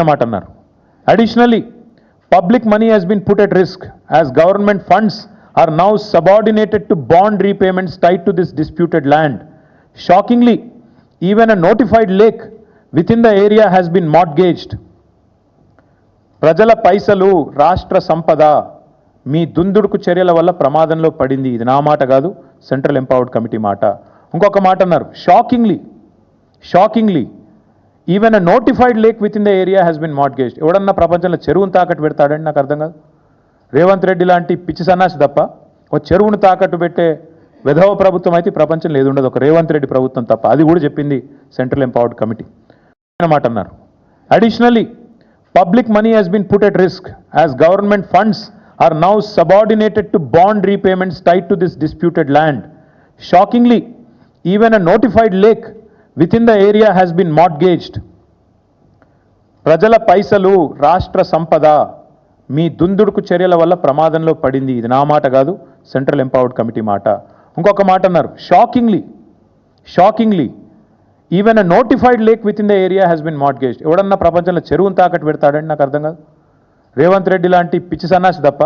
అన్నమాట అన్నారు additionally public money has been put at risk as government funds are now subordinated to bond repayments tied to this disputed land shockingly even a notified lake within the area has been mortgaged ప్రజల పైసలు రాష్ట్ర సంపద మీ దుందుడుకు చర్యల వల్ల ప్రమాదంలో పడింది. ఇది నా మాట కాదు సెంట్రల్ ఎంపవర్డ్ కమిటీ మాట. ఇంకొక మాట అన్నారు. Shockingly shockingly even a notified lake within the area has been mortgaged ఎవడన్నా ప్రపంచంలో చెరువును తాకట్టు పెడతాడని నాకు అర్థం కాదు. రేవంత్ రెడ్డి లాంటి పిచ్చి సన్నాసి తప్ప ఒక చెరువును తాకట్టు పెట్టే విధవ ప్రభుత్వం అయితే ప్రపంచం ప్రపంచంలో ఏది ఉండదు. ఒక రేవంత్ రెడ్డి ప్రభుత్వం తప్ప. అది కూడా చెప్పింది సెంట్రల్ ఎంపవర్డ్ కమిటీ అన్నమాట అన్నారు. Additionally public money has been put at risk as government funds are now subordinated to bond repayments tied to this disputed land shockingly even a notified lake with within the area has been mortgaged ప్రజల పైసలు రాష్ట్ర సంపద మీ దుందుడుకు చర్యల వల్ల ప్రమాదంలో పడింది. ఇది నా మాట కాదు సెంట్రల్ ఎంపవర్డ్ కమిటీ మాట. ఇంకొక మాట అన్నారు. Shockingly shockingly even a notified lake within the area has been mortgaged ఎవడన్నా ప్రపంచంలో చెరువును తాకట్టు పెడతాడని నాకు అర్థం కాదు. రేవంత్ రెడ్డి లాంటి పిచ్చి సన్నాసి తప్ప